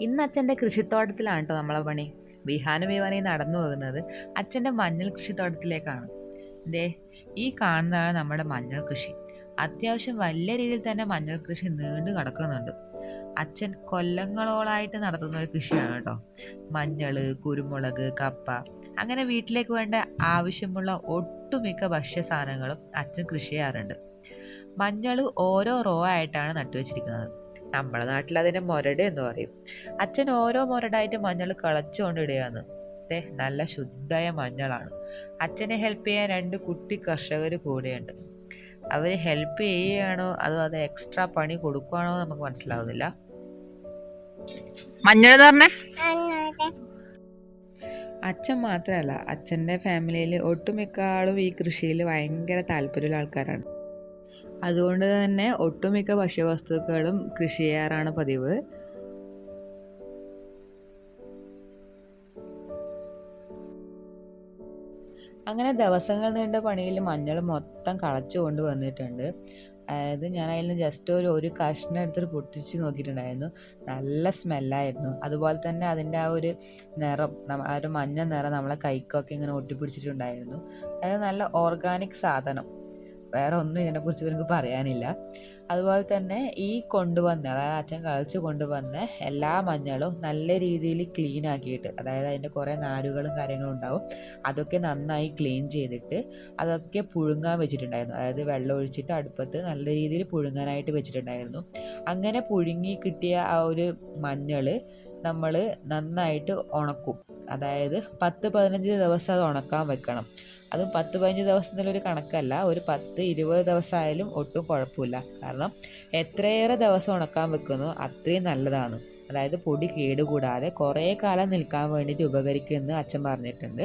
ഇന്ന് അച്ഛന്റെ കൃഷിത്തോട്ടത്തിലാണ് കേട്ടോ നമ്മളെ പണി. ബിഹാനും ബിഹാനയും നടന്നു പോകുന്നത് അച്ഛന്റെ മഞ്ഞൾ കൃഷിത്തോട്ടത്തിലേക്കാണ്. ദേ ഈ കാണുന്നതാണ് നമ്മുടെ മഞ്ഞൾ കൃഷി. അത്യാവശ്യം വലിയ രീതിയിൽ തന്നെ മഞ്ഞൾ കൃഷി നീണ്ടു കിടക്കുന്നുണ്ട്. അച്ഛൻ കൊല്ലങ്ങളോളായിട്ട് നടത്തുന്ന ഒരു കൃഷിയാണ് കേട്ടോ. മഞ്ഞൾ കുരുമുളക് കപ്പ. അങ്ങനെ വീട്ടിലേക്ക് വേണ്ട ആവശ്യമുള്ള ഒട്ടുമിക്ക ഭക്ഷ്യ സാധനങ്ങളും അച്ഛൻ കൃഷി ചെയ്യാറുണ്ട്. മഞ്ഞൾ ഓരോ റോ ആയിട്ടാണ് നട്ടുവെച്ചിരിക്കുന്നത്. നമ്മുടെ നാട്ടിൽ അതിനെ മൊരട് എന്ന് പറയും. അച്ഛൻ ഓരോ മൊരടായിട്ട് മഞ്ഞൾ കളച്ചുകൊണ്ട് ഇടുകയാണ്. ദേ നല്ല ശുദ്ധമായ മഞ്ഞളാണ്. അച്ഛനെ ഹെൽപ്പ് ചെയ്യാൻ രണ്ട് കുട്ടി കർഷകർ കൂടെയുണ്ട്. അവർ ഹെൽപ്പ് ചെയ്യുകയാണോ അതോ അത് എക്സ്ട്രാ പണി കൊടുക്കുകയാണോ നമുക്ക് മനസ്സിലാവുന്നില്ല. മഞ്ഞൾ പറഞ്ഞേ? അച്ഛൻ മാത്രമല്ല അച്ഛന്റെ ഫാമിലിയിൽ ഒട്ടുമിക്ക ആളും ഈ കൃഷിയിൽ ഭയങ്കര താല്പര്യമുള്ള ആൾക്കാരാണ്. അതുകൊണ്ട് തന്നെ ഒട്ടുമിക്ക ഭക്ഷ്യവസ്തുക്കളും കൃഷി ചെയ്യാറാണ് പതിവ്. അങ്ങനെ ദിവസങ്ങൾ നീണ്ട പണിയിൽ മഞ്ഞൾ മൊത്തം കളച്ചു കൊണ്ട് വന്നിട്ടുണ്ട്. അതായത് ഞാൻ അതിൽ നിന്ന് ജസ്റ്റ് ഒരു ഒരു കഷ്ണം എടുത്തിട്ട് പൊട്ടിച്ച് നോക്കിയിട്ടുണ്ടായിരുന്നു. നല്ല സ്മെല്ലായിരുന്നു അതുപോലെ തന്നെ അതിന്റെ ആ ഒരു നിറം ആ ഒരു മഞ്ഞ നിറം നമ്മളെ കൈക്കൊക്കെ ഇങ്ങനെ ഒട്ടിപ്പിടിച്ചിട്ടുണ്ടായിരുന്നു. അതായത് നല്ല ഓർഗാനിക് സാധനം. വേറെ ഒന്നും ഇതിനെക്കുറിച്ച് ഇവർക്ക് പറയാനില്ല. അതുപോലെ തന്നെ ഈ കൊണ്ടുവന്ന അതായത് അച്ഛൻ കളിച്ച് കൊണ്ടുവന്ന എല്ലാ മഞ്ഞളും നല്ല രീതിയിൽ ക്ലീൻ ആക്കിയിട്ട് അതായത് അതിന്റെ കുറേ നാരുകളും കാര്യങ്ങളും ഉണ്ടാവും അതൊക്കെ നന്നായി ക്ലീൻ ചെയ്തിട്ട് അതൊക്കെ പുഴുങ്ങാൻ വെച്ചിട്ടുണ്ടായിരുന്നു. അതായത് വെള്ളം ഒഴിച്ചിട്ട് അടുപ്പത്ത് നല്ല രീതിയിൽ പുഴുങ്ങാനായിട്ട് വെച്ചിട്ടുണ്ടായിരുന്നു. അങ്ങനെ പുഴുങ്ങി കിട്ടിയ ആ ഒരു മഞ്ഞൾ നമ്മൾ നന്നായിട്ട് ഉണക്കും. അതായത് പത്ത് പതിനഞ്ച് ദിവസം അത് ഉണക്കാൻ വെക്കണം. അതും പത്ത് പതിനഞ്ച് ദിവസത്തിലൊരു കണക്കല്ല ഒരു പത്ത് ഇരുപത് ദിവസമായാലും ഒട്ടും കുഴപ്പമില്ല. കാരണം എത്രയേറെ ദിവസം ഉണക്കാൻ വെക്കുന്നു അത്രയും നല്ലതാണ്. അതായത് പൊടി കേടുകൂടാതെ കുറേ കാലം നിൽക്കാൻ വേണ്ടിയിട്ട് ഉപകരിക്കുമെന്ന് അച്ഛൻ പറഞ്ഞിട്ടുണ്ട്.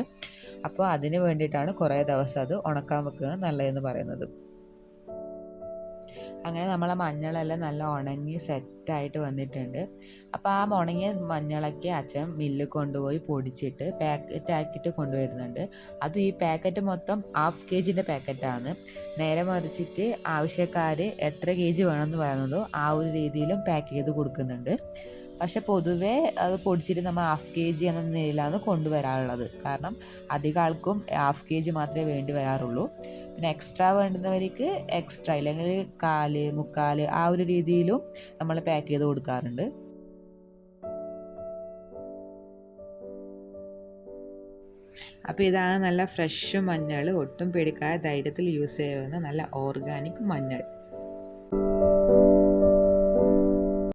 അപ്പോൾ അതിന് വേണ്ടിയിട്ടാണ് കുറേ ദിവസം അത് ഉണക്കാൻ വെക്കുന്നത് നല്ലതെന്ന് പറയുന്നത്. അങ്ങനെ നമ്മളെ മഞ്ഞളെല്ലാം നല്ല ഉണങ്ങി സെറ്റായിട്ട് വന്നിട്ടുണ്ട്. അപ്പോൾ ആ ഉണങ്ങിയ മഞ്ഞളൊക്കെ അച്ഛൻ മില്ലിൽ കൊണ്ടുപോയി പൊടിച്ചിട്ട് പാക്കറ്റ് ആക്കിയിട്ട് കൊണ്ടുവരുന്നുണ്ട്. അതും ഈ പാക്കറ്റ് മൊത്തം ഹാഫ് കെ ജിന്റെ പാക്കറ്റാണ്. നേരെ മറിച്ചിട്ട് ആവശ്യക്കാർ എത്ര കെ ജി വേണമെന്ന് പറയുന്നതോ ആ ഒരു രീതിയിലും പാക്ക് ചെയ്ത് കൊടുക്കുന്നുണ്ട്. പക്ഷെ പൊതുവേ അത് പൊടിച്ചിട്ട് നമ്മൾ ഹാഫ് കെ ജി എന്ന നിലയിലാണ് കൊണ്ടുവരാറുള്ളത്. കാരണം അധികം ആൾക്കും ഹാഫ് കെ ജി മാത്രമേ വേണ്ടി വരാറുള്ളൂ. പിന്നെ എക്സ്ട്രാ വേണ്ടുന്നവർക്ക് എക്സ്ട്രാ ഇല്ലെങ്കിൽ കാൽ മുക്കാൽ ആ ഒരു രീതിയിലും നമ്മൾ പാക്ക് ചെയ്ത് കൊടുക്കാറുണ്ട്. അപ്പോൾ ഇതാണ് നല്ല ഫ്രഷ് മഞ്ഞൾ. ഒട്ടും പേടിക്കാതെ ധൈര്യത്തിൽ യൂസ് ചെയ്യുന്ന നല്ല ഓർഗാനിക് മഞ്ഞൾ.